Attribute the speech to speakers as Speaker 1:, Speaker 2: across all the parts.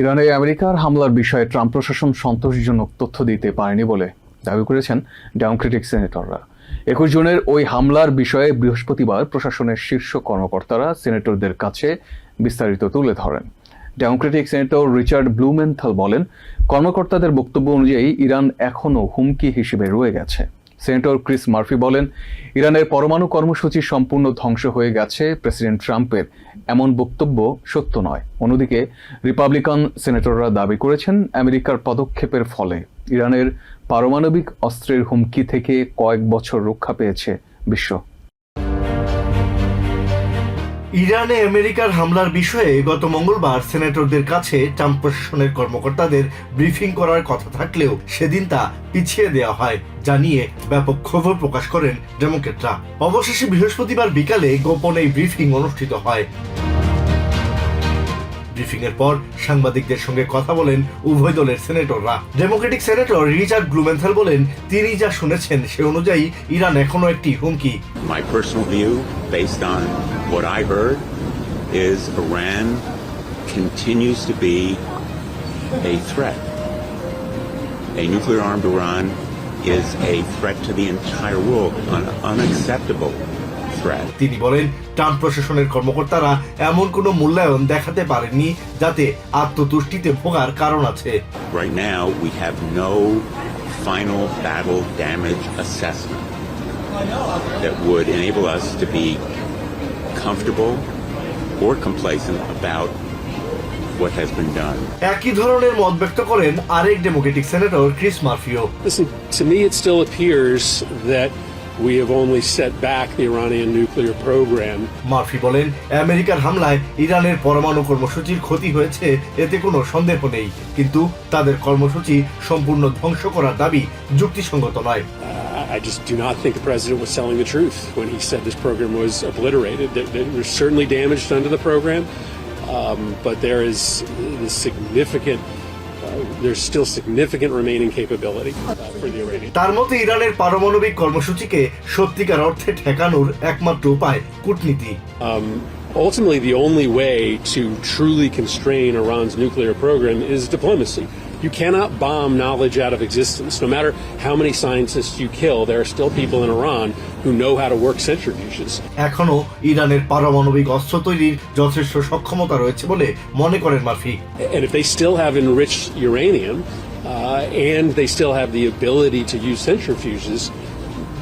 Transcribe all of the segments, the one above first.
Speaker 1: ইরানে আমেরিকার হামলার বিষয়ে ট্রাম্প প্রশাসন সন্তোষজনক তথ্য দিতে পারেনি বলে দাবি করেছেন ডেমোক্রেটিক সেনেটররা। একুশ জুনের ওই হামলার বিষয়ে বৃহস্পতিবার প্রশাসনের শীর্ষ কর্মকর্তারা সেনেটরদের কাছে বিস্তারিত তুলে ধরেন। ডেমোক্রেটিক সেনেটর রিচার্ড ব্লুমেন্থাল বলেন, কর্মকর্তাদের বক্তব্য অনুযায়ী ইরান এখনও হুমকি হিসেবে রয়ে গেছে। সেনেটর ক্রিস মার্ফি বলেন, ইরানের পরমাণু কর্মসূচি সম্পূর্ণ ধ্বংস হয়ে গেছে, প্রেসিডেন্ট ট্রাম্পের। এমন বক্তব্য সত্য নয়। অন্যদিকে, রিপাবলিকান সেনেটররা দাবি করেছেন, আমেরিকার পদক্ষেপের ফলে ইরানের পারমাণবিক অস্ত্রের হুমকি থেকে কয়েক বছর রক্ষা পেয়েছে বিশ্ব।
Speaker 2: ইরানে আমেরিকার হামলার বিষয়ে গত মঙ্গলবার সেনেটরদের কাছে ট্রাম্প প্রশাসনের কর্মকর্তাদের ব্রিফিং করার কথা থাকলেও সেদিন তা পিছিয়ে দেওয়া হয় জানিয়ে ব্যাপক ক্ষোভ প্রকাশ করেন ডেমোক্রেটরা। অবশেষে বৃহস্পতিবার বিকালে গোপন ব্রিফিং অনুষ্ঠিত হয়। ব্রিফিং এর পর সাংবাদিকদের সঙ্গে কথা বলেন উভয় দলের সেনেটররা। ডেমোক্রেটিক সেনেটর রিচার্ড ব্লুমেন্থাল বলেন তিনি যা শুনেছেন সে অনুযায়ী ইরান এখনও একটি হুমকি।
Speaker 3: My personal view, based on what I heard, is Iran continues to be a threat. A nuclear armed Iran is a threat to the entire world, an unacceptable threat.
Speaker 2: তিনি বলেন ট্রাম্প প্রশাসনের কর্মকর্তারা এমন কোনো মূল্যায়ন দেখাতে পারেননি যাতে আত্মতুষ্টিতে ভোগার কারণ আছে
Speaker 3: Right now, we have no final battle damage assessment that would enable us to be comfortable or complacent about what has been done.
Speaker 2: একই ধরনের মত ব্যক্ত করেন আরেক ডেমোক্রেটিক সেনেটর ক্রিস মার্ফিও
Speaker 4: Listen, to me, it still appears that we have only set back the Iranian nuclear program.
Speaker 2: Murphy বলেন আমেরিকার হামলায় ইরানের পরমাণু কর্মসূচির ক্ষতি হয়েছে এতে কোনো সন্দেহ নেই কিন্তু তাদের কর্মসূচি সম্পূর্ণ ধ্বংস করার দাবি যুক্তিসঙ্গত নয়
Speaker 4: I I just do not think the president was telling the truth when he said this program was obliterated. There, there was certainly damage done to the program, um, but there is the significant, uh, there's still significant remaining capability uh, for the Iranian.
Speaker 2: তার মতে ইরানের পারমাণবিক কর্মসূচিকে সত্যিকার অর্থে ঠেকানোর একমাত্র উপায় কূটনীতি
Speaker 4: Um, ultimately, the only way to truly constrain Iran's nuclear program is diplomacy. You cannot bomb knowledge out of existence. No matter how many scientists you kill, there are still people in Iran who know how to work centrifuges.
Speaker 2: এখনো ইরানের পারমাণবিক অস্ত্র তৈরির যথেষ্ট সক্ষমতা রয়েছে বলে মনে করেন Murphy
Speaker 4: And if they still have enriched uranium uh, and they still have the ability to use centrifuges,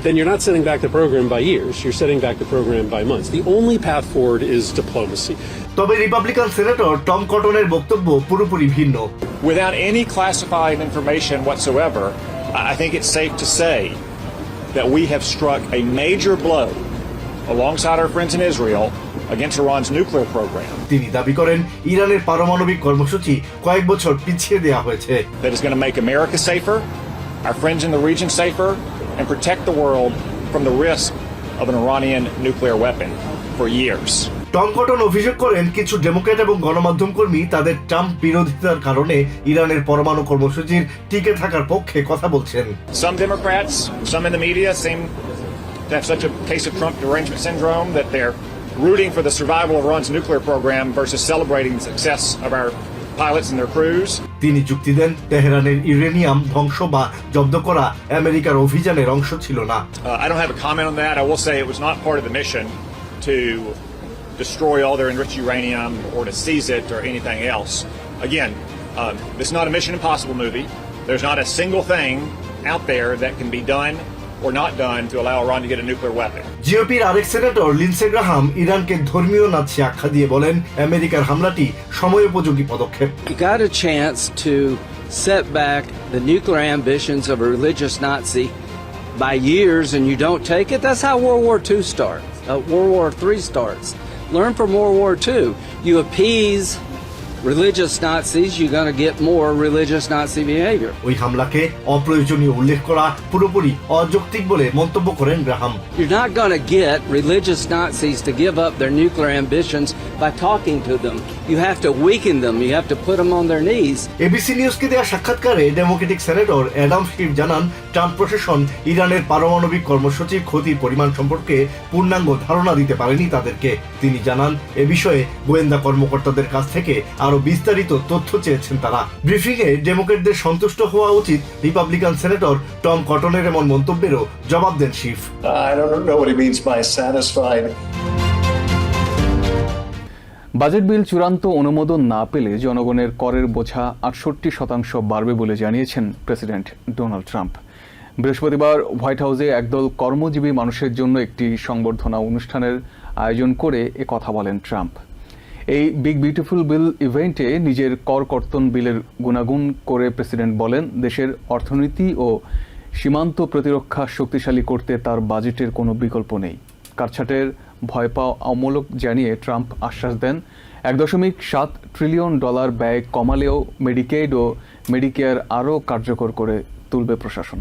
Speaker 4: then you're not setting back the program by years. You're setting back the program by months. The only path forward is diplomacy.
Speaker 2: তবে Republican senator Tom কটনের বক্তব্য পুরোপুরি ভিন্ন
Speaker 5: Without any classified information whatsoever, I I think it's safe to say that we have struck a major blow alongside our friends in Israel against Iran's nuclear program
Speaker 2: তিনি দাবি করেন ইরানের পারমাণবিক কর্মসূচি কয়েক বছর পিছিয়ে দেওয়া হয়েছে
Speaker 5: that is going to make America safer, our friends in the region safer, and protect the world from the risk of an Iranian nuclear weapon for years.
Speaker 2: Tom Cotton অভিযোগ করেন কিছু ডেমোক্রেট এবং গণমাধ্যম কর্মী তাদের ট্রাম্প বিরোধিতার কারণে ইরানের পরমাণু কর্মসূচির টিকে থাকার পক্ষে কথা বলছেন
Speaker 5: Some Democrats, some in the media seem to have such a case of Trump derangement syndrome that they're rooting for the survival of Iran's nuclear program versus celebrating the success of our pilots and their crews.
Speaker 2: তিনি যুক্তি দেন তেহরানের uranium ধ্বংস বা জব্দ করা আমেরিকার অভিযানের অংশ ছিল না
Speaker 5: Uh, I don't have a comment on that. I will say it was not part of the mission to destroy all their enriched uranium or to seize it or anything else. Again, um, this is not a Mission Impossible movie. There's not a single thing out there that can be done or not done to allow Iran to get a nuclear weapon.
Speaker 2: জিওপির আরেক senator লিন্সে Graham ইরানকে ধর্মীয় নাচি আখ্যা দিয়ে বলেন আমেরিকার হামলাটি সময়োপযোগী পদক্ষেপ
Speaker 6: You got a chance to set back the nuclear ambitions of a religious Nazi by years and you don't take it. That's how World War II starts, uh, World War III starts. Learn from World War II. You appease religious Nazis, you're to get more religious Nazi behavior.
Speaker 2: ওই হামলাকে অপ্রয়োজনীয় উল্লেখ করা পুরোপুরি অযৌক্তিক বলে মন্তব্য করেন Graham
Speaker 6: You're not to get religious Nazis to give up their nuclear ambitions by talking to them. You have to weaken them, you have to put them on their knees.
Speaker 2: ABC নিউজকে দেওয়া সাক্ষাৎকারে Democratic senator Adam শিফ জানান Trump প্রশাসন ইরানের পারমাণবিক কর্মসূচির ক্ষতির পরিমাণ সম্পর্কে পূর্ণাঙ্গ ধারণা দিতে পারেনি তাদেরকে তিনি জানান এ বিষয়ে গোয়েন্দা কর্মকর্তাদের কাছ থেকে আরও আরও বিস্তারিত তথ্য চেয়েছেন তারা। ব্রিফিং এ ডেমোক্রেটদের সন্তুষ্ট হওয়া উচিত রিপাবলিকান সেনেটর টম কটনের এমন মন্তব্যেরও জবাব দেন Schiff.
Speaker 7: I don't know what he means by satisfied.
Speaker 1: Budget bill চূড়ান্ত অনুমোদন না পেলে জনগণের করের বোঝা আটষট্টি শতাংশ বাড়বে বলে জানিয়েছেন প্রেসিডেন্ট ডোনাল্ড ট্রাম্প। বৃহস্পতিবার হোয়াইট হাউসে একদল কর্মজীবী মানুষের জন্য একটি সংবর্ধনা অনুষ্ঠানের আয়োজন করে এ কথা বলেন ট্রাম্প। এই বিগ বিউটিফুল বিল ইভেন্টে নিজের কর কর্তন বিলের গুণাগুণ করে প্রেসিডেন্ট বলেন, দেশের অর্থনীতি ও সীমান্ত প্রতিরক্ষা শক্তিশালী করতে তার বাজেটের কোনো বিকল্প নেই। কাটছাটের ভয় পাওয়া অমূলক জানিয়ে ট্রাম্প আশ্বাস দেন, এক দশমিক সাত ট্রিলিয়ন ডলার ব্যয় কমালেও মেডিকেড ও মেডিকেয়ার আরও কার্যকর করে তুলবে প্রশাসন।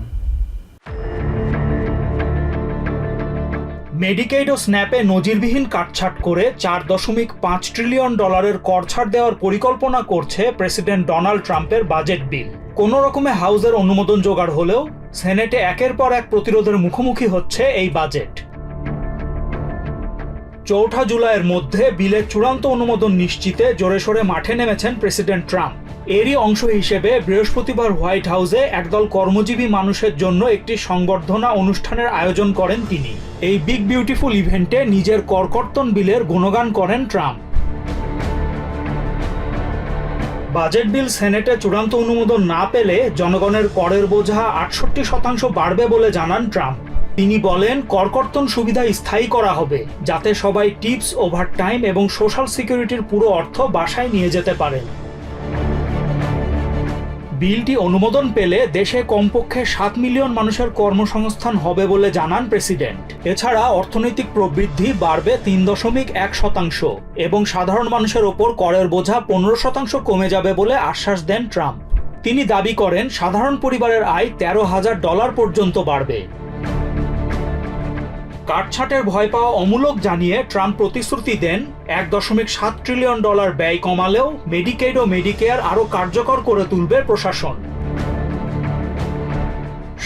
Speaker 8: মেডিকেড ও স্ন্যাপে নজিরবিহীন কাটছাট করে চার দশমিক পাঁচ ট্রিলিয়ন ডলারের কর ছাড় দেওয়ার পরিকল্পনা করছে প্রেসিডেন্ট ডোনাল্ড ট্রাম্পের বাজেট বিল কোনো রকমে হাউসের অনুমোদন জোগাড় হলেও সেনেটে একের পর এক প্রতিরোধের মুখোমুখি হচ্ছে এই বাজেট চৌঠা জুলাইয়ের মধ্যে বিলের চূড়ান্ত অনুমোদন নিশ্চিতে জোরে সোরে মাঠে নেমেছেন প্রেসিডেন্ট ট্রাম্প এরই অংশ হিসেবে বৃহস্পতিবার হোয়াইট হাউসে একদল কর্মজীবী মানুষের জন্য একটি সংবর্ধনা অনুষ্ঠানের আয়োজন করেন তিনি। এই বিগ বিউটিফুল ইভেন্টে নিজের করকর্তন বিলের গুণগান করেন ট্রাম্প। বাজেট বিল সেনেটে চূড়ান্ত অনুমোদন না পেলে জনগণের করের বোঝা আটষট্টি শতাংশ বাড়বে বলে জানান ট্রাম্প। তিনি বলেন, করকর্তন সুবিধা স্থায়ী করা হবে, যাতে সবাই টিপস, ওভারটাইম এবং সোশ্যাল সিকিউরিটির পুরো অর্থ বাসায় নিয়ে যেতে পারেন। বিলটি অনুমোদন পেলে দেশে কমপক্ষে সাত মিলিয়ন মানুষের কর্মসংস্থান হবে বলে জানান প্রেসিডেন্ট। এছাড়া অর্থনৈতিক প্রবৃদ্ধি বাড়বে তিন দশমিক এক শতাংশ এবং সাধারণ মানুষের ওপর করের বোঝা পনেরো শতাংশ কমে যাবে বলে আশ্বাস দেন ট্রাম্প। তিনি দাবি করেন, সাধারণ পরিবারের আয় তেরো হাজার ডলার পর্যন্ত বাড়বে। কাটছাটের ভয় পাওয়া অমূলক জানিয়ে ট্রাম্প প্রতিশ্রুতি দেন, এক দশমিক সাত ট্রিলিয়ন ডলার ব্যয় কমালেও মেডিকেড ও মেডিকেয়ার আরও কার্যকর করে তুলবে প্রশাসন।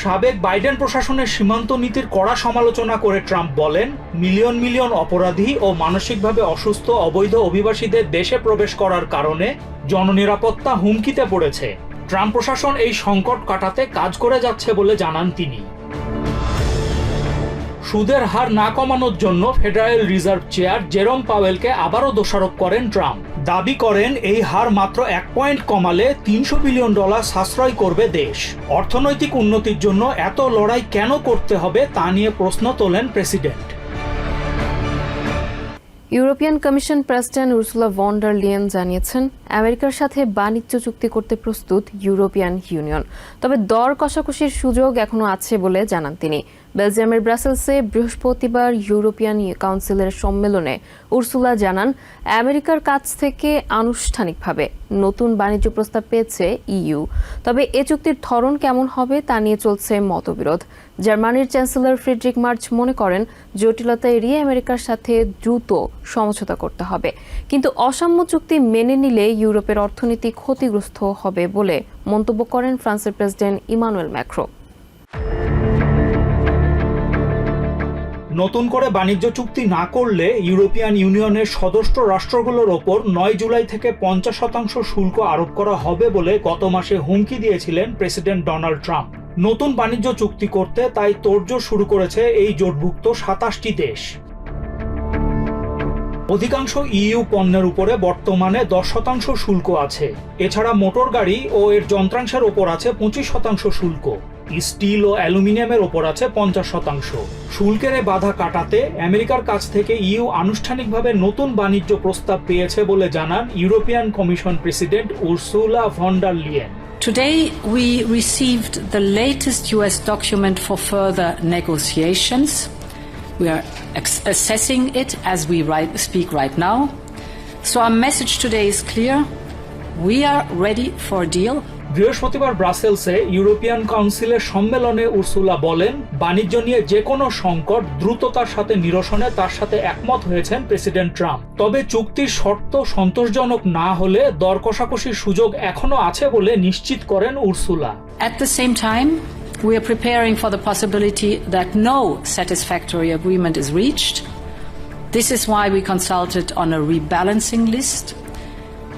Speaker 8: সাবেক বাইডেন প্রশাসনের সীমান্ত নীতির কড়া সমালোচনা করে ট্রাম্প বলেন, মিলিয়ন মিলিয়ন অপরাধী ও মানসিকভাবে অসুস্থ অবৈধ অভিবাসীদের দেশে প্রবেশ করার কারণে জননিরাপত্তা হুমকিতে পড়েছে। ট্রাম্প প্রশাসন এই সংকট কাটাতে কাজ করে যাচ্ছে বলে জানান তিনি। সুদের হার না কমানোর জন্য ফেডারেল রিজার্ভ চেয়ার জেরম পাওয়েলকে আবারও দোষারোপ করেন ট্রাম্প। দাবি করেন, এই হার মাত্র এক পয়েন্ট কমালে তিনশো বিলিয়ন ডলার সাশ্রয় করবে দেশ। অর্থনৈতিক উন্নতির জন্য এত লড়াই কেন করতে হবে তা নিয়ে প্রশ্ন তোলেন president.
Speaker 9: European Commission president Ursula von der Leyen জানিয়েছেন, আমেরিকার সাথে বাণিজ্য চুক্তি করতে প্রস্তুত ইউরোপিয়ান ইউনিয়ন। তবে দর কষাকষির সুযোগ এখনও আছে বলে জানান তিনি। বেলজিয়ামের ব্রাসেলসে বৃহস্পতিবার ইউরোপিয়ান কাউন্সিলের সম্মেলনে উর্সুলা জানান, আমেরিকার কাছ থেকে আনুষ্ঠানিকভাবে নতুন বাণিজ্য প্রস্তাব পেয়েছে ইইউ। তবে এ চুক্তির ধরন কেমন হবে তা নিয়ে চলছে মতবিরোধ। জার্মানির চ্যান্সেলর ফ্রিডরিক মার্চ মনে করেন, জটিলতা এড়িয়ে আমেরিকার সাথে দ্রুত সমঝোতা করতে হবে। কিন্তু অসাম্য চুক্তি মেনে নিলে ইউরোপের অর্থনীতি ক্ষতিগ্রস্ত হবে বলে মন্তব্য করেন ফ্রান্সের প্রেসিডেন্ট ইমানুয়েল ম্যাক্রো।
Speaker 8: নতুন করে বাণিজ্য চুক্তি না করলে ইউরোপিয়ান ইউনিয়নের সদস্য রাষ্ট্রগুলোর ওপর নয় জুলাই থেকে পঞ্চাশ শতাংশ শুল্ক আরোপ করা হবে বলে গত মাসে হুমকি দিয়েছিলেন প্রেসিডেন্ট ডোনাল্ড ট্রাম্প। নতুন বাণিজ্য চুক্তি করতে তাই তোড়জোড় শুরু করেছে এই জোটভুক্ত সাতাশটি দেশ। অধিকাংশ ইইউ পণ্যের উপরে বর্তমানে দশ শতাংশ শুল্ক আছে। এছাড়া মোটর গাড়ি ও এর যন্ত্রাংশের ওপর আছে পঁচিশ শতাংশ শুল্ক। স্টিল ও অ্যালুমিনিয়ামের ওপর আছে পঞ্চাশ শতাংশ শুল্কের বাধা কাটাতে আমেরিকার কাছ থেকে ইউ আনুষ্ঠানিকভাবে নতুন বাণিজ্য প্রস্তাব পেয়েছে বলে জানান European Commission president Ursula von der Leyen
Speaker 10: Today, we received the latest US document for further negotiations. We are assessing it as we right, speak right now. So, our message today is clear. We are ready for a deal.
Speaker 8: বৃহস্পতিবার ব্রাসেলসে European কাউন্সিলের সম্মেলনে Ursula বলেন বাণিজ্য নিয়ে যে কোনো সংকট দ্রুততার সাথে নিরসনে তার সাথে একমত হয়েছেন প্রেসিডেন্ট ট্রাম্প তবে চুক্তির শর্ত সন্তোষজনক না হলে দর কষাকষির সুযোগ এখনও আছে বলে নিশ্চিত করেন Ursula
Speaker 10: At the same time, we are preparing for the possibility that no satisfactory agreement is reached. This is why we consulted on a rebalancing list.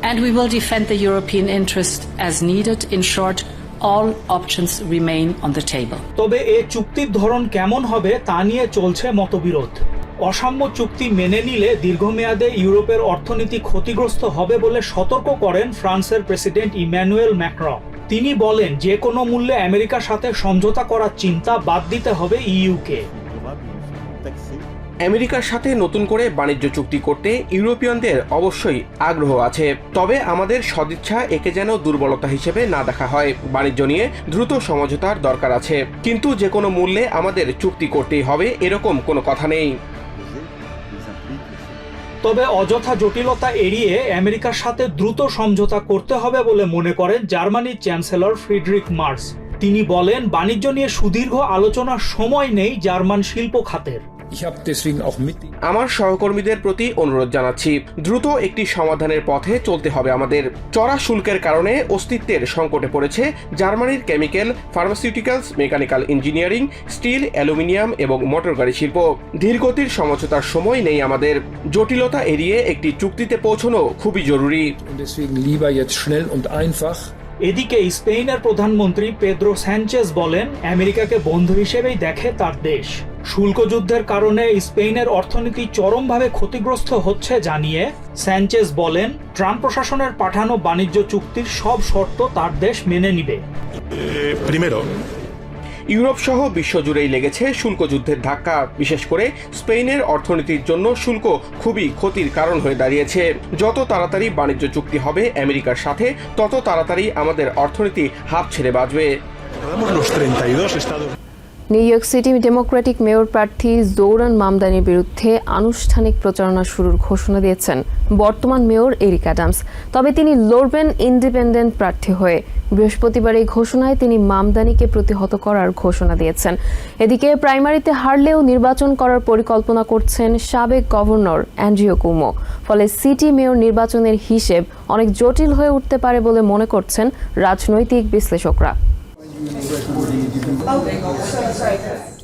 Speaker 10: And we will defend the European interest as needed. In short, all options remain on the table.
Speaker 8: তবে এ চুক্তির ধরন কেমন হবে তা নিয়ে চলছে মতবিরোধ অসাম্য চুক্তি মেনে নিলে দীর্ঘমেয়াদে ইউরোপের অর্থনীতি ক্ষতিগ্রস্ত হবে বলে সতর্ক করেন ফ্রান্সের প্রেসিডেন্ট ইম্যানুয়েল ম্যাক্রন তিনি বলেন যে কোনো মূল্যে আমেরিকার সাথে সমঝোতা করার চিন্তা বাদ দিতে হবে ইইউকে
Speaker 11: আমেরিকার সাথে নতুন করে বাণিজ্য চুক্তি করতে ইউরোপিয়ানদের অবশ্যই আগ্রহ আছে। তবে আমাদের সদিচ্ছা একে যেন দুর্বলতা হিসেবে না দেখা হয়। বাণিজ্য নিয়ে দ্রুত সমঝোতার দরকার আছে। কিন্তু যে কোনো মূল্যে আমাদের চুক্তি করতেই হবে, এরকম কোনো কথা নেই।
Speaker 8: তবে অযথা জটিলতা এড়িয়ে আমেরিকার সাথে দ্রুত সমঝোতা করতে হবে বলে মনে করেন জার্মানির চ্যান্সেলর ফ্রিডরিক মার্স। তিনি বলেন, বাণিজ্য নিয়ে সুদীর্ঘ আলোচনার সময় নেই জার্মান শিল্প খাতের।
Speaker 11: আমার সহকর্মীদের প্রতি অনুরোধ জানাচ্ছি দ্রুত একটি সমাধানের পথে চলতে হবে আমাদের। চড়া শুল্কের কারণে অস্তিত্বের সংকটে পড়েছে জার্মানির chemical pharmaceuticals mechanical engineering steel aluminium এবং মোটর গাড়ি শিল্প। ধীরগতির সমঝোতার সময় নেই আমাদের। জটিলতা এড়িয়ে একটি চুক্তিতে পৌঁছানো খুবই জরুরি।
Speaker 8: এদিকে স্পেনের প্রধানমন্ত্রী পেদ্রো স্যাঞ্চেজ বলেন আমেরিকাকে বন্ধু হিসেবেই দেখে তার দেশ। শুল্ক যুদ্ধের কারণে স্পেনের অর্থনীতি চরমভাবে ক্ষতিগ্রস্ত হচ্ছে জানিয়ে স্যাঞ্চেজ বলেন ট্রাম্প প্রশাসনের পাঠানো বাণিজ্য চুক্তির সব শর্ত তার দেশ মেনে নিবে।
Speaker 11: ইউরোপ সহ বিশ্বজুড়েই লেগেছে শুল্ক যুদ্ধের ধাক্কা বিশেষ করে স্পেনের অর্থনীতির জন্য শুল্ক খুবই ক্ষতির কারণ হয়ে দাঁড়িয়েছে। যত তাড়াতাড়ি বাণিজ্য চুক্তি হবে আমেরিকার সাথে তত তাড়াতাড়ি আমাদের অর্থনীতি হাত ছেড়ে বাঁচবে।
Speaker 9: New York City Democratic mayor প্রার্থী জৌরান মামদানির বিরুদ্ধে আনুষ্ঠানিক প্রচারণা শুরুর ঘোষণা দিয়েছেন বর্তমান মেয়র এরিক অ্যাডামস তবে তিনি লড়বেন ইন্ডিপেন্ডেন্ট প্রার্থী হয়ে। বৃহস্পতিবার এই ঘোষণায় তিনি মামদানিকে প্রতিহত করার ঘোষণা দিয়েছেন। এদিকে প্রাইমারিতে হারলেও নির্বাচন করার পরিকল্পনা করছেন সাবেক গভর্নর অ্যান্ড্রিও কুমো ফলে সিটি মেয়র নির্বাচনের হিসেব অনেক জটিল হয়ে উঠতে পারে বলে মনে করছেন রাজনৈতিক বিশ্লেষকরা।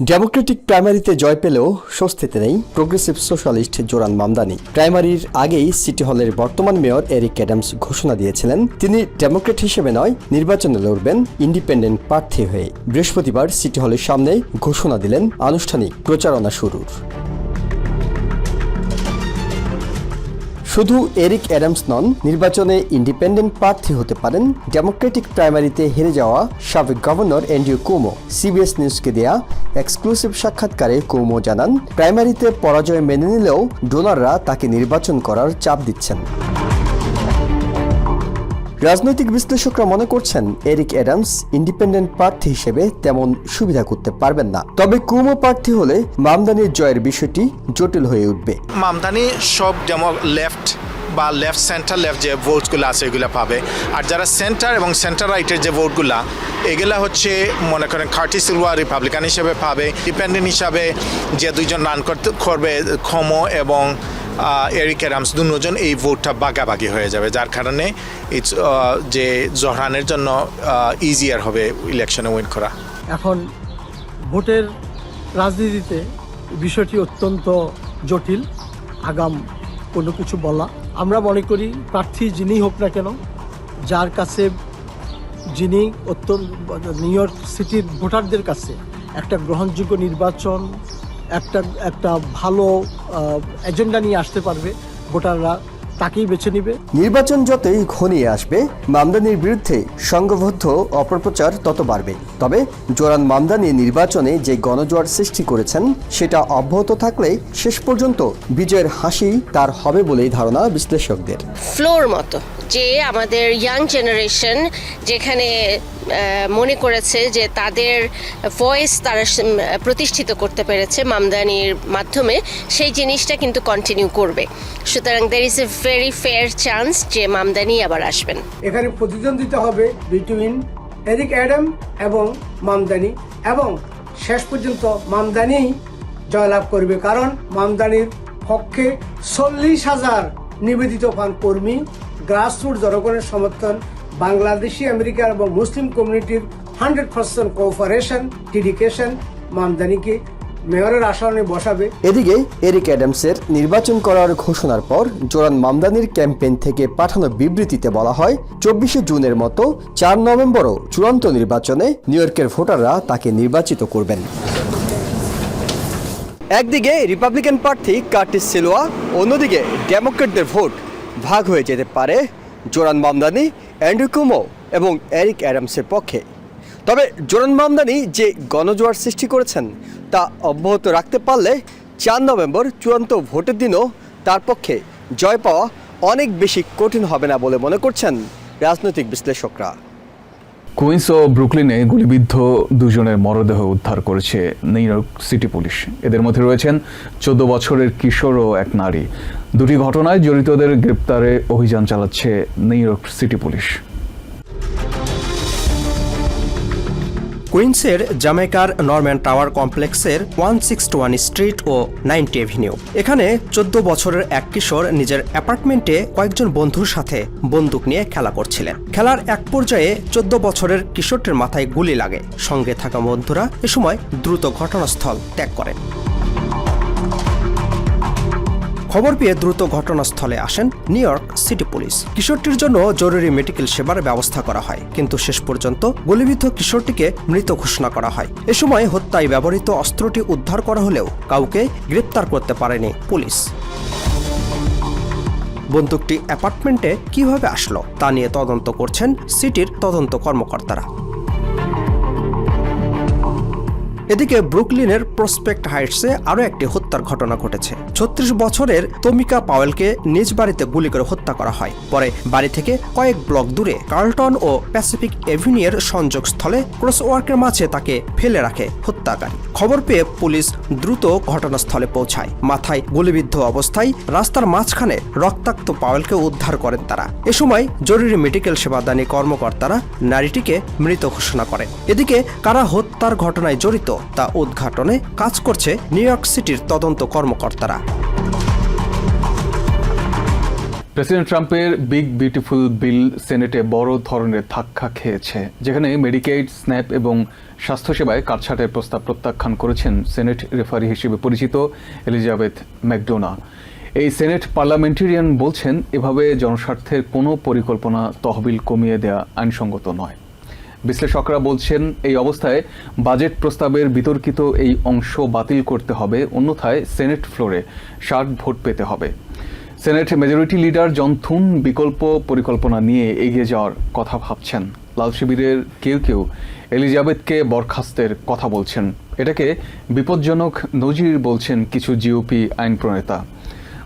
Speaker 12: ডেমোক্রেটিক প্রাইমারিতে জয় পেলেও স্বস্তিতে নেই প্রোগ্রেসিভ সোশ্যালিস্ট জোরান মামদানি। প্রাইমারির আগেই সিটি হলের বর্তমান মেয়র এরিক অ্যাডামস ঘোষণা দিয়েছিলেন, তিনি ডেমোক্রেট হিসেবে নয়, নির্বাচনে লড়বেন ইন্ডিপেন্ডেন্ট প্রার্থী হয়ে। বৃহস্পতিবার সিটি হলের সামনে ঘোষণা দিলেন আনুষ্ঠানিক প্রচারণা শুরুর। শুধু এরিক অ্যাডামস নন, নির্বাচনে ইন্ডিপেন্ডেন্ট প্রার্থী হতে পারেন ডেমোক্রেটিক প্রাইমারিতে হেরে যাওয়া সাবেক গভর্নর অ্যান্ড্রিউ কুমো। সিবিএস নিউজকে দেয়া এক্সক্লুসিভ সাক্ষাৎকারে কুমো জানান, প্রাইমারিতে পরাজয় মেনে নিলেও ডোনাররা তাকে নির্বাচন করার চাপ দিচ্ছেন। রাজনৈতিক বিশ্লেষকরা মনে করছেন এরিক অ্যাডামস ইন্ডিপেন্ডেন্ট প্রার্থী হিসেবে তেমন সুবিধা করতে পারবেন না। তবে কুমো প্রার্থী হলে মামদানির জয়ের বিষয়টি জটিল হয়ে উঠবে।
Speaker 13: মামদানি সব যেমন লেফট বা লেফট সেন্টার লেফট যে ভোটগুলো আছে, এগুলো পাবে। আর যারা সেন্টার এবং সেন্টার রাইটের যে ভোটগুলো এগুলা হচ্ছে, মনে করেন খার্টি সিলভা রিপাবলিকান হিসেবে পাবে। ডিপেন্ডেন্ট হিসাবে যে দুইজন রান করতে, করবে খমো এবং এরিক অ্যাডামস দুজন এই ভোটটা বাগাবাগি হয়ে যাবে। যার কারণে ইটস যে জহরানের জন্য ইজিয়ার হবে ইলেকশনে উইন করা।
Speaker 14: এখন ভোটের রাজনীতিতে বিষয়টি অত্যন্ত জটিল। আগাম কোনো কিছু বলা আমরা মনে করি প্রার্থী যিনি হোক না কেন, যার কাছে যিনি অত্যন্ত নিউ ইয়র্ক সিটির ভোটারদের কাছে একটা গ্রহণযোগ্য নির্বাচন, একটা একটা ভালো এজেন্ডা নিয়ে আসতে পারবে ভোটাররা তাকেই বেছে নিবে।
Speaker 12: নির্বাচন যতই ঘনিয়ে আসবে মামদানির বিরুদ্ধে সংঘবদ্ধ অপপ্রচার তত বাড়বে। তবে জোরান মামদানি নির্বাচনে যে গণজোয়ার সৃষ্টি করেছেন সেটা অব্যাহত থাকলে শেষ পর্যন্ত বিজয়ের হাসি তার হবে বলেই ধারণা বিশ্লেষকদের।
Speaker 15: ফ্লোর মতো যে আমাদের ইয়াং জেনারেশন যেখানে মনে করেছে যে তাদের ভয়েস তারা প্রতিষ্ঠিত করতে পেরেছে মামদানির মাধ্যমে সেই জিনিসটা কিন্তু কন্টিনিউ করবে। সুতরাং there is a very fair chance যে মামদানি আবার আসবেন।
Speaker 14: এখানে প্রতিদ্বন্দ্বিতা হবে বিটুইন এরিক অ্যাডাম এবং মামদানি এবং শেষ পর্যন্ত মামদানি জয়লাভ করবে কারণ মামদানির পক্ষে চল্লিশ হাজার নিবেদিত ফান কর্মী গ্রাসরুট জনগণের সমর্থন, বাংলাদেশি, আমেরিকান এবং মুসলিম কমিউনিটির হান্ড্রেড পার্সেন্ট কোঅপারেশন ডেডিকেশন মামদানিকে মেয়রের আসনে বসাবে।
Speaker 16: এদিকে এরিক অ্যাডামসের নির্বাচন করার ঘোষণার পর জোরান মামদানির ক্যাম্পেইন থেকে পাঠানো বিবৃতিতে বলা হয়, চব্বিশে জুনের মতো চার নভেম্বরও চূড়ান্ত নির্বাচনে নিউ ইয়র্কের ভোটাররা তাকে নির্বাচিত করবেন। একদিকে রিপাবলিকান প্রার্থী কার্টিস সিলোয়া অন্যদিকে ডেমোক্রেটদের ভোট ভাগ হয়ে যেতে পারে জোরান মামদানি, অ্যান্ড্রু কুমো এবং এরিক অ্যাডামসের পক্ষে। তবে জোরান মামদানি যে গণজোয়ার সৃষ্টি করেছেন, তা অব্যাহত রাখতে পারলে চার নভেম্বর চূড়ান্ত ভোটের দিনও তার পক্ষে জয় পাওয়া অনেক বেশি কঠিন হবে না বলে মনে করছেন রাজনৈতিক বিশ্লেষকরা।
Speaker 1: কুইন্স ও ব্রুকলিনে গুলিবিদ্ধ দুজনের মরদেহ উদ্ধার করেছে নিউ ইয়র্ক সিটি পুলিশ। এদের মধ্যে রয়েছেন চোদ্দ বছরের কিশোর ও এক নারী। দুটি ঘটনায় জড়িতদের গ্রেপ্তারে অভিযান চালাচ্ছে নিউ ইয়র্ক সিটি পুলিশ।
Speaker 16: কুইন্সের জামেকার নরম্যান টাওয়ার কমপ্লেক্সের ওয়ান সিক্স ওয়ান স্ট্রিট ও নাইনটি এভিনিউ। এখানে চোদ্দ বছরের এক কিশোর নিজের অ্যাপার্টমেন্টে কয়েকজন বন্ধুর সাথে বন্দুক নিয়ে খেলা করছিলেন। খেলার এক পর্যায়ে চোদ্দ বছরের কিশোরটির মাথায় গুলি লাগে। সঙ্গে থাকা বন্ধুরা এ সময় দ্রুত ঘটনাস্থল ত্যাগ করেন। খবর পেয়ে দ্রুত ঘটনাস্থলে আসেন নিউ ইয়র্ক সিটি পুলিশ। কিশোরটির জন্য জরুরি মেডিকেল সেবার ব্যবস্থা করা হয়, কিন্তু শেষ পর্যন্ত গুলিবিদ্ধ কিশোরটিকে মৃত ঘোষণা করা হয়। এ সময় হত্যায় ব্যবহৃত অস্ত্রটি উদ্ধার করা হলেও কাউকে গ্রেপ্তার করতে পারেনি পুলিশ। বন্দুকটি অ্যাপার্টমেন্টে কীভাবে আসলো তা নিয়ে তদন্ত করছেন সিটির তদন্ত কর্মকর্তারা। এদিকে ব্রুকলিনের প্রসপেক্ট হাইটসে আরও একটি হত্যার ঘটনা ঘটেছে। ছত্রিশ বছরের তমিকা পাওয়েলকে নিজ বাড়িতে গুলি করে হত্যা করা হয়। পরে বাড়ি থেকে কয়েক ব্লক দূরে কার্লটন ও প্যাসিফিক এভিনিউর সংযোগস্থলে ক্রসওয়ার্কের মাঝে তাকে ফেলে রাখে। হত্যাকারী খবর পেয়ে পুলিশ দ্রুত ঘটনাস্থলে পৌঁছায়। মাথায় গুলিবিদ্ধ অবস্থায় রাস্তার মাঝখানে রক্তাক্ত পাওয়েলকে উদ্ধার করেন তারা। এ সময় জরুরি মেডিকেল সেবাদানী কর্মকর্তারা নারীটিকে মৃত ঘোষণা করেন। এদিকে কারা হত্যার ঘটনায় জড়িত তা উদ্ঘাটনে কাজ করছে নিউ ইয়র্ক সিটির তদন্ত কর্মকর্তারা।
Speaker 1: প্রেসিডেন্ট ট্রাম্পের বিগ বিউটিফুল বিল সেনেটে বড় ধরনের ধাক্কা খেয়েছে, যেখানে মেডিকেড স্ন্যাপ এবং স্বাস্থ্যসেবায় কাটছাটের প্রস্তাব প্রত্যাখ্যান করেছেন সেনেট রেফারি হিসেবে পরিচিত এলিজাবেথ ম্যাকডোনা। এই সেনেট পার্লামেন্টেরিয়ান বলছেন, এভাবে জনস্বার্থের কোনো পরিকল্পনা তহবিল কমিয়ে দেয়া আইনসঙ্গত নয়। বিশ্লেষকরা বলছেন, এই অবস্থায় বাজেট প্রস্তাবের বিতর্কিত এই অংশ বাতিল করতে হবে, অন্যথায় সেনেট ফ্লোরে ষাট ভোট পেতে হবে। Senate majority leader John Thune বিকল্প পরিকল্পনা নিয়ে এগিয়ে যাওয়ার কথা ভাবছেন। লাল শিবিরের কেউ কেউ এলিজাবেথকে বরখাস্তের কথা বলছেন। এটাকে বিপজ্জনক নজির বলছেন কিছু জিওপি আইন প্রণেতা।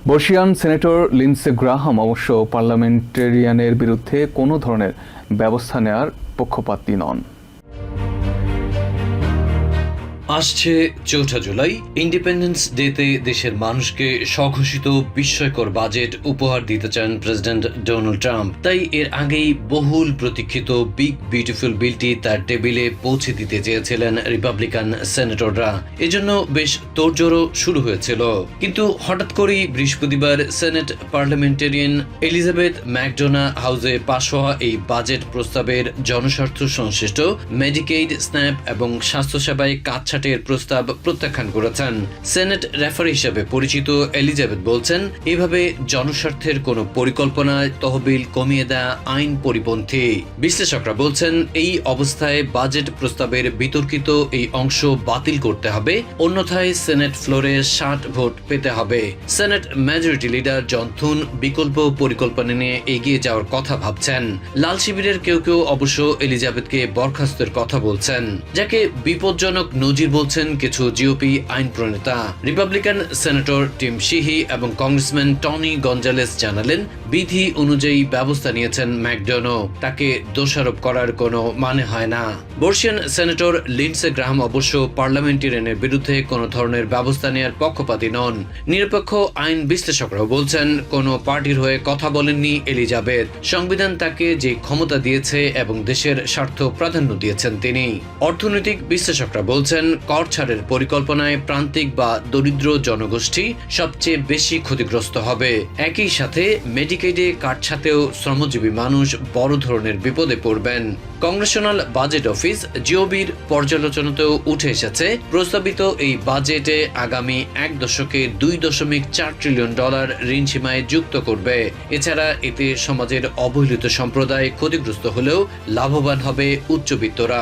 Speaker 1: বর্ষিয়ান সেনেটর লিন্সে গ্রাহাম অবশ্য পার্লামেন্টেরিয়ানের বিরুদ্ধে কোনো ধরনের ব্যবস্থা নেয়ার পক্ষপাতী নন।
Speaker 17: আসছে চৌঠা জুলাই। ইন্ডিপেন্ডেন্স ডেতে দেশের মানুষকে স্বঘোষিত বিস্ময়কর বাজেট উপহার দিতে চান প্রেসিডেন্ট ডোনাল্ড ট্রাম্প তাই এর আগেই বহুল প্রতীক্ষিত বিগ বিউটিফুল বিলটি তার টেবিলে পৌঁছে দিতে চেয়েছিলেন রিপাবলিকান সেনেটররা এজন্য বেশ তোড়জোড়ও শুরু হয়েছিল। কিন্তু হঠাৎ করেই বৃহস্পতিবার সেনেট পার্লামেন্টেরিয়ান এলিজাবেথ ম্যাকডোনা হাউসে পাশ হওয়া এই বাজেট প্রস্তাবের জনস্বার্থ সংশ্লিষ্ট মেডিকেইড স্ন্যাপ এবং স্বাস্থ্যসেবায় কাটছাটের প্রস্তাব প্রত্যাখ্যান করেছেন। সেনেট রেফারি হিসেবে পরিচিত এলিজাবেথ বলছেন, এভাবে জনস্বার্থের কোনো পরিকল্পনায় তহবিল কমিয়ে দেওয়া আইন পরিপন্থী। বিশ্লেষকরা বলছেন, এই অবস্থায় বাজেট প্রস্তাবের বিতর্কিত এই অংশ বাতিল করতে হবে। অন্যথায় সেনেট ফ্লোরে ষাট ভোট পেতে হবে। Senate majority leader John Thune বিকল্প পরিকল্পনা নিয়ে এগিয়ে যাওয়ার কথা ভাবছেন। লাল শিবিরের কেউ কেউ অবশ্য এলিজাবেথকে বরখাস্তের কথা বলছেন, যাকে বিপজ্জনক নজির বলছেন কিছু জিওপি আইন প্রণেতা রিপাবলিকান সেনেটর টিম শিহি এবং কংগ্রেসম্যান টনি গঞ্জালেস জানালেন বিধি অনুযায়ী ব্যবস্থা নিয়েছেন ম্যাকডোনো তাকে দোষারোপ করার কোনো মানে হয় না। বর্ষিয়ান সেনেটর লিন্ডসে গ্রাহাম অবশ্য পার্লামেন্টেরিয়ানের বিরুদ্ধে কোনো ধরনের ব্যবস্থা নেওয়ার পক্ষপাতী নন। নিরপেক্ষ আইন বিশ্লেষকরাও বলছেন, কোনো পার্টির হয়ে কথা বলেননি এলিজাবেথ। সংবিধান তাকে যে ক্ষমতা দিয়েছে এবং দেশের স্বার্থ প্রাধান্য দিয়েছেন তিনি। অর্থনৈতিক বিশ্লেষকরা বলছেন কর ছাড়ের পরিকল্পনায় প্রান্তিক বা দরিদ্র জনগোষ্ঠী সবচেয়ে বেশি ক্ষতিগ্রস্ত হবে। একই সাথে মেডিকেল মেডিকেডে কাটছাতেও শ্রমজীবী মানুষ বড় ধরনের বিপদে পড়বেন। কংগ্রেশনাল বাজেট অফিস জিওবির পর্যালোচনাতেও উঠে এসেছে। প্রস্তাবিত এই বাজেটে আগামী এক দশকে দুই দশমিক চার ট্রিলিয়ন ডলার ঋণ সীমায় যুক্ত করবে। এছাড়া এতে সমাজের অবহেলিত সম্প্রদায় ক্ষতিগ্রস্ত হলেও লাভবান হবে উচ্চবিত্তরা।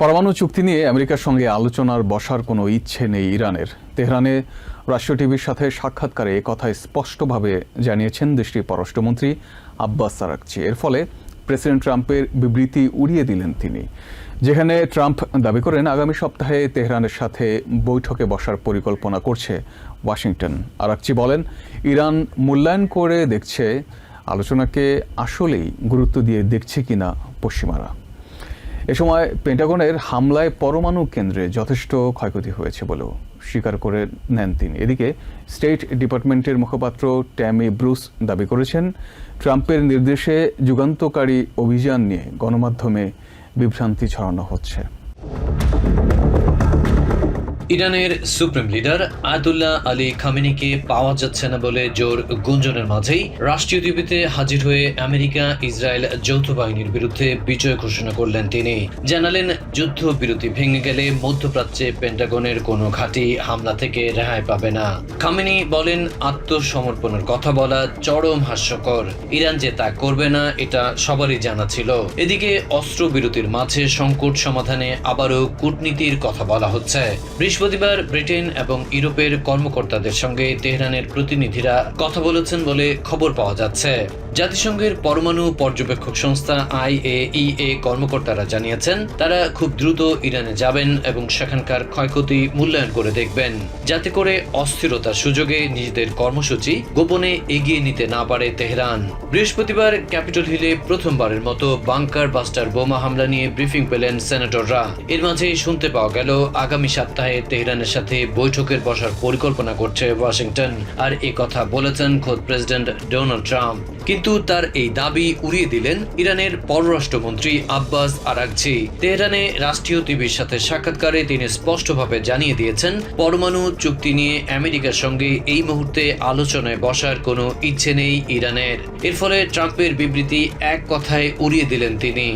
Speaker 1: পরমাণু চুক্তি নিয়ে আমেরিকার সঙ্গে আলোচনার বসার কোনো ইচ্ছে নেই ইরানের। তেহরানে রাষ্ট্রীয় টিভির সাথে সাক্ষাৎকারে কথা স্পষ্টভাবে জানিয়েছেন দেশটির পররাষ্ট্রমন্ত্রী আব্বাস সারাকচি। এর ফলে প্রেসিডেন্ট ট্রাম্পের বিবৃতি উড়িয়ে দিলেন তিনি। যেখানে ট্রাম্প দাবি করেন, আগামী সপ্তাহে তেহরানের সাথে বৈঠকে বসার পরিকল্পনা করছে ওয়াশিংটন। আরাকচি বলেন, ইরান মূল্যায়ন করে দেখছে, আলোচনাকে আসলেই গুরুত্ব দিয়ে দেখছে কিনা পশ্চিমারা। এ সময় পেন্টাগনের হামলায় পরমাণু কেন্দ্রে যথেষ্ট ক্ষয়ক্ষতি হয়েছে বলেও স্বীকার করে নেন তিনি। এদিকে স্টেট ডিপার্টমেন্টের মুখপাত্র ট্যামি ব্রুস দাবি করেছেন, ট্রাম্পের নির্দেশে যুগান্তকারী অভিযান নিয়ে গণমাধ্যমে বিভ্রান্তি ছড়ানো হচ্ছে।
Speaker 17: ইরানের সুপ্রিম লিডার আয়াতুল্লাহ আলী খামেনিকে পাওয়া যাচ্ছে না বলে জোর গুঞ্জনের মাঝেই রাষ্ট্রীয় টিভিতে হাজির হয়ে আমেরিকা, ইসরায়েল যৌথ বাহিনীর বিরুদ্ধে বিজয় ঘোষণা করলেন তিনি। জানালেন যুদ্ধ বিরতি ভেঙে গেলে মধ্যপ্রাচ্যে পেন্টাগনের কোনো ঘাঁটি হামলা থেকে রেহাই পাবে না। খামেনি বলেন, আত্মসমর্পণের কথা বলা চরম হাস্যকর। ইরান যে তা করবে না, এটা সবারই জানা ছিল। এদিকে অস্ত্র বিরতির মাঝে সংকট সমাধানে আবারও কূটনীতির কথা বলা হচ্ছে। বৃহস্পতিবার ব্রিটেন এবং ইউরোপের কর্মকর্তাদের সঙ্গে তেহরানের প্রতিনিধিরা কথা বলেছেন বলে খবর পাওয়া যাচ্ছে। জাতিসংঘের পরমাণু পর্যবেক্ষক সংস্থা আই এ আইএইএ কর্মকর্তারা জানিয়েছেন, তারা খুব দ্রুত ইরানে যাবেন এবং সেখানকার ক্ষয়ক্ষতি মূল্যায়ন করে দেখবেন। যাতে করে অস্থিরতার সুযোগে নিজেদের কর্মসূচি গোপনে এগিয়ে নিতে না পারে তেহরান। বৃহস্পতিবার ক্যাপিটল হিলে প্রথমবারের মতো বাংকার বাস্টার বোমা হামলা নিয়ে ব্রিফিং পেলেন সেনেটররা। এর মাঝেই শুনতে পাওয়া গেল, আগামী সপ্তাহে তেহরানের সাথে বৈঠকের বসার পরিকল্পনা করছে ওয়াশিংটন। আর এ কথা বলেছেন খোদ প্রেসিডেন্ট ডোনাল্ড ট্রাম্প। কিন্তু তার এই দাবি উড়িয়ে দিলেন ইরানের পররাষ্ট্রমন্ত্রী আব্বাস আরাকজি তেহরানে রাষ্ট্রীয় টিভির সাথে সাক্ষাৎকারে তিনি স্পষ্টভাবে জানিয়ে দিয়েছেন, পরমাণু চুক্তি নিয়ে আমেরিকার সঙ্গে এই মুহূর্তে আলোচনায় বসার কোনো ইচ্ছে নেই ইরানের। এর ফলে ট্রাম্পের বিবৃতি এক কথায় উড়িয়ে দিলেন তিনি।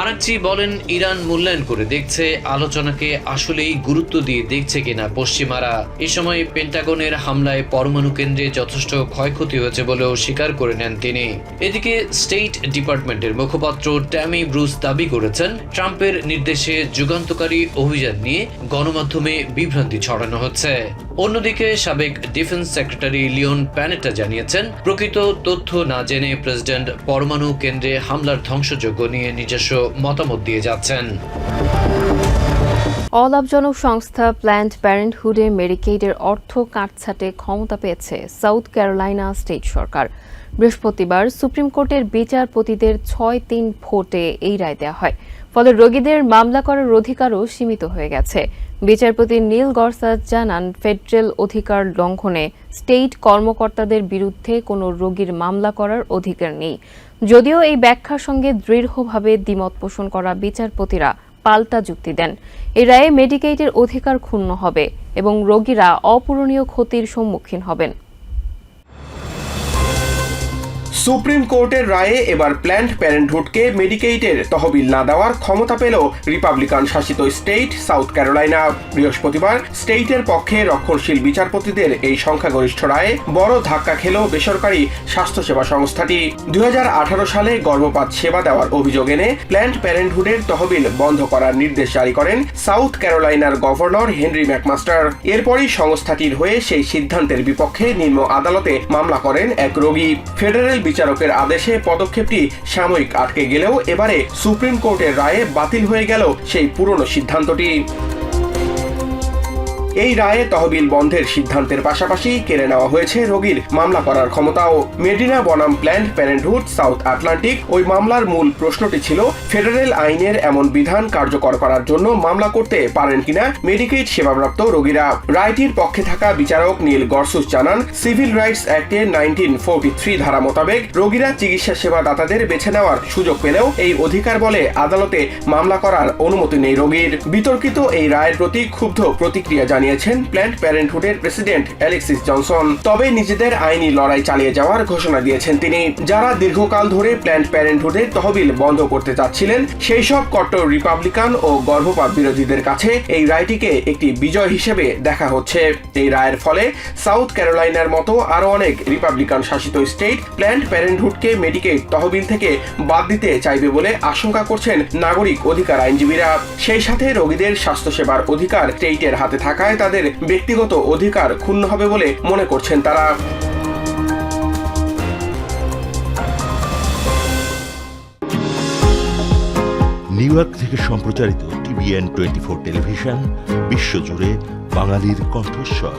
Speaker 17: আরাকচি বলেন, ইরান মূল্যায়ন করে দেখছে, আলোচনাকে আসলেই গুরুত্ব দিয়ে দেখছে কিনা পশ্চিমারা। এ সময় পেন্টাগনের হামলায় পরমাণু কেন্দ্রে যথেষ্ট ক্ষয়ক্ষতি হয়েছে বলেও স্বীকার করে নেন তিনি। এদিকে স্টেট ডিপার্টমেন্টের মুখপাত্র ট্যামি ব্রুস দাবি করেছেন, ট্রাম্পের নির্দেশে যুগান্তকারী অভিযান নিয়ে গণমাধ্যমে বিভ্রান্তি ছড়ানো হচ্ছে। অন্যদিকে সাবেক ডিফেন্স সেক্রেটারি লিওন প্যানেটা জানিয়েছেন, প্রকৃত তথ্য না জেনে প্রেসিডেন্ট পরমাণু কেন্দ্রে হামলার ধ্বংসযোগ্য নিয়ে নিজস্ব মতামত দিয়ে যাচ্ছেন।
Speaker 9: অলাভজনক সংস্থা প্ল্যান্ট প্যারেন্টহুডে মেডিকেইডের অর্থ কাটছাটে ক্ষমতা পেয়েছে সাউথ ক্যারোলাইনা স্টেট সরকার। বৃহস্পতিবার সুপ্রিম কোর্টের বিচারপতিদের ছয় তিন ভোটে এই রায় দেওয়া হয়। ফলে রোগীদের মামলা করার অধিকারও সীমিত হয়ে গেছে। বিচারপতি নীল গরসাজ জানান, ফেডারেল অধিকার লঙ্ঘনে স্টেট কর্মকর্তাদের বিরুদ্ধে কোনো রোগীর মামলা করার অধিকার নেই। যদিও এই ব্যাখ্যার সঙ্গে দৃঢ়ভাবে দ্বিমত পোষণ করা বিচারপতিরা পাল্টা যুক্তি দেন। এই রায়ে মেডিকেইটের অধিকার ক্ষুণ্ণ হবে এবং রোগীরা অপূরণীয় ক্ষতির সম্মুখীন হবেন।
Speaker 11: সুপ্রিম কোর্টের রায়ে এবার প্ল্যান্ড প্যারেন্টহুডকে মেডিকেইটের তহবিল না দেওয়ার ক্ষমতা পেল রিপাবলিকান শাসিত স্টেট সাউথ ক্যারোলাইনা বৃহস্পতিবার স্টেটের পক্ষে রক্ষণশীল বিচারপতিদের এই সংখ্যাগরিষ্ঠ রায়ে বড় ধাক্কা খেল বেসরকারি স্বাস্থ্যসেবা সংস্থাটি। দু হাজার আঠারো সালে গর্ভপাত সেবা দেওয়ার অভিযোগ এনে প্ল্যান্ড প্যারেন্টহুডের তহবিল বন্ধ করার নির্দেশ জারি করেন সাউথ ক্যারোলাইনার গভর্নর হেনরি ম্যাকমাস্টার। এরপরই সংস্থাটির হয়ে সেই সিদ্ধান্তের বিপক্ষে নিম্ন আদালতে মামলা করেন এক রোগী। ফেডারেল বিচারকের আদেশে পদক্ষেপটি সাময়িক আটকে গেলেও এবারে সুপ্রিম কোর্টের রায়ে বাতিল হয়ে গেল সেই পুরনো সিদ্ধান্তটি। এই রায়ে তহবিল বন্ধের সিদ্ধান্তের পাশাপাশি কেড়ে নেওয়া হয়েছে রোগীর মামলা করার ক্ষমতাও। মেডিনা বনাম প্ল্যান্ড প্যারেন্টহুড, সাউথ আটলান্টিক, ওই মামলার মূল প্রশ্নটি ছিল, ফেডারেল আইনের এমন বিধান কার্যকর করার জন্য মামলা করতে পারেন কিনা? মেডিকেট সেবাপ্রাপ্ত রোগীরা। রায়টির পক্ষে থাকা বিচারক নীল গরসুস জানান, সিভিল রাইটস অ্যাক্টের নাইনটিন ফোরটি থ্রি ধারা মোতাবেক রোগীরা চিকিৎসা সেবা দাতাদের বেছে নেওয়ার সুযোগ পেলেও এই অধিকার বলে আদালতে মামলা করার অনুমতি নেই রোগীর। বিতর্কিত এই রায়ের প্রতি ক্ষুব্ধ প্রতিক্রিয়া জানিয়ে জানিয়েছেন প্ল্যান্ট প্যারেন্টহুডের প্রেসিডেন্ট অ্যালেক্সিস জনসন তবে নিজেদের আইনি লড়াই চালিয়ে যাওয়ার ঘোষণা দিয়েছেন তিনি। যারা দীর্ঘকাল ধরে প্ল্যান্ট প্যারেন্টহুডের তহবিল বন্ধ করতে চাচ্ছিলেন সেই সব কট্টর রিপাবলিকান ও গর্ভপাত বিরোধীদের কাছে এই রায়টিকে একটি বিজয় হিসেবে দেখা হচ্ছে। এই রায়ের ফলে সাউথ ক্যারোলাইনার মতো আরও অনেক রিপাবলিকান শাসিত স্টেট প্ল্যান্ট প্যারেন্টহুডকে মেডিকেড তহবিল থেকে বাদ দিতে চাইবে বলে আশঙ্কা করছেন নাগরিক অধিকার আইনজীবীরা। সেই সাথে রোগীদের স্বাস্থ্যসেবার অধিকার স্টেটের হাতে থাকায় তাদের ব্যক্তিগত অধিকার ক্ষুণ্ণ হবে বলে মনে করছেন তারা।
Speaker 18: নিউ ইয়র্ক থেকে সম্প্রচারিত টিভিএন টোয়েন্টি ফোর টেলিভিশন, বিশ্বজুড়ে বাঙালির কণ্ঠস্বর।